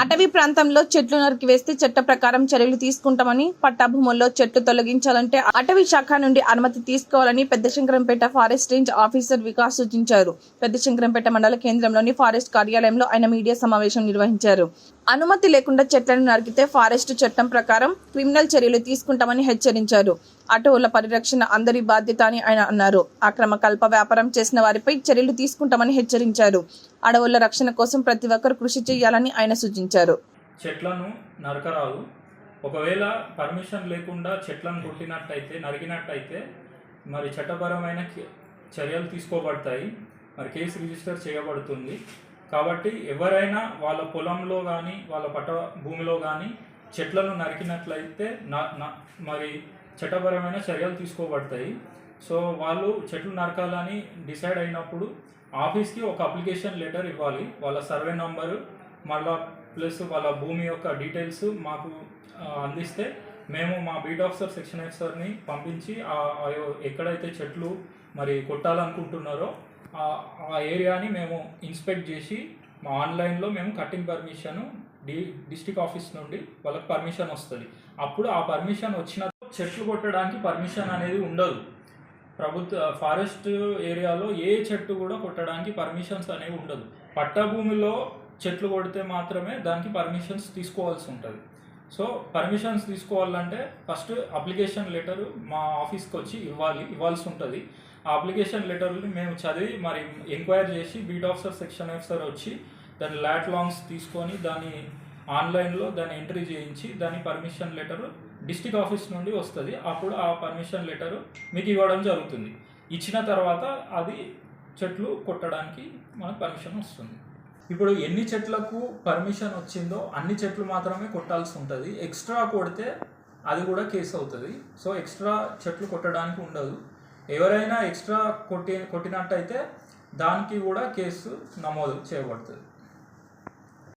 అటవీ ప్రాంతంలో చెట్లు నరికివేస్తే చట్ట ప్రకారం చర్యలు తీసుకుంటామని పట్టాభూముల్లో చెట్లు తొలగించాలంటే అటవీ శాఖ నుండి అనుమతి తీసుకోవాలని Peddashankarampet forest range officer Vikas సూచించారు. పెద్దశంకరంపేట మండల కేంద్రంలోని ఫారెస్ట్ కార్యాలయంలో ఆయన మీడియా సమావేశం నిర్వహించారు. అనుమతి లేకుండా చెట్లను నరికితే ఫారెస్ట్ చట్టం ప్రకారం క్రిమినల్ చర్యలు తీసుకుంటామని హెచ్చరించారు. అటవుల పరిరక్షణ అందరి బాధ్యత అని ఆయన అన్నారు. అక్రమ కల్ప వ్యాపారం చేసిన వారిపై చర్యలు తీసుకుంటామని హెచ్చరించారు. అడవుల రక్షణ కోసం ప్రతి ఒక్కరు కృషి చేయాలని ఆయన సూచించారు. చెట్లను నరకరాదు. ఒకవేళ పర్మిషన్ లేకుండా చెట్లను కొట్టినట్టయితే నరికినట్టయితే మరి చట్టపరమైన చర్యలు తీసుకోబడతాయి. మరి కేసు రిజిస్టర్ చేయబడుతుంది. కాబట్టి ఎవరైనా వాళ్ళ పొలంలో కానీ వాళ్ళ పట్ట భూమిలో కానీ చెట్లను నరికినట్లయితే నా- నా- మరి చట్టపరమైన చర్యలు తీసుకోబడతాయి. సో వాళ్ళు చెట్లు నరకాలని డిసైడ్ అయినప్పుడు ఆఫీస్కి ఒక అప్లికేషన్ లెటర్ ఇవ్వాలి. వాళ్ళ సర్వే నంబరు మళ్ళా ప్లస్ వాళ్ళ భూమి యొక్క డీటెయిల్స్ మాకు అందిస్తే మేము మా బీట్ ఆఫీసర్ సెక్షన్ ఆఫీసర్ని పంపించి ఎక్కడైతే చెట్లు మరి కొట్టాలనుకుంటున్నారో ఆ- ఏరియాని మేము ఇన్స్పెక్ట్ చేసి మా ఆన్లైన్లో మేము cutting permission d district office నుండి వాళ్ళకి పర్మిషన్ వస్తుంది. అప్పుడు ఆ పర్మిషన్ వచ్చిన చెట్లు కొట్టడానికి పర్మిషన్ అనేది ఉండదు. ప్రభుత్వ ఫారెస్ట్ ఏరియాలో ఏ చెట్టు కూడా కొట్టడానికి పర్మిషన్స్ అనేవి ఉండదు. పట్టభూమిలో చెట్లు కొడితే మాత్రమే దానికి పర్మిషన్స్ తీసుకోవాల్సి ఉంటుంది. సో పర్మిషన్స్ తీసుకోవాలంటే ఫస్ట్ అప్లికేషన్ లెటర్ మా ఆఫీస్కి వచ్చి ఇవ్వాలి ఇవ్వాల్సి ఉంటుంది. ఆ అప్లికేషన్ లెటర్ని మేము చదివి మరి ఎంక్వైరీ చేసి బీట్ ఆఫీసర్ సెక్షన్ ఆఫీసర్ వచ్చి దాని ల్యాట్ లాంగ్స్ తీసుకొని దాన్ని ఆన్లైన్లో దాన్ని ఎంట్రీ చేయించి దాని పర్మిషన్ లెటర్ డిస్టిక్ ఆఫీస్ నుండి వస్తుంది. అప్పుడు ఆ పర్మిషన్ లెటర్ మీకు ఇవ్వడం జరుగుతుంది. ఇచ్చిన తర్వాత అది చెట్లు కొట్టడానికి మనకు పర్మిషన్ వస్తుంది. ఇప్పుడు ఎన్ని చెట్లకు పర్మిషన్ వచ్చిందో అన్ని చెట్లు మాత్రమే కొట్టాల్సి ఉంటుంది. ఎక్స్ట్రా కొడితే అది కూడా కేసు అవుతుంది. సో ఎక్స్ట్రా చెట్లు కొట్టడానికి ఉండదు. ఎవరైనా ఎక్స్ట్రా కొట్టి కొట్టినట్టయితే దానికి కూడా కేసు నమోదు చేయబడుతుంది.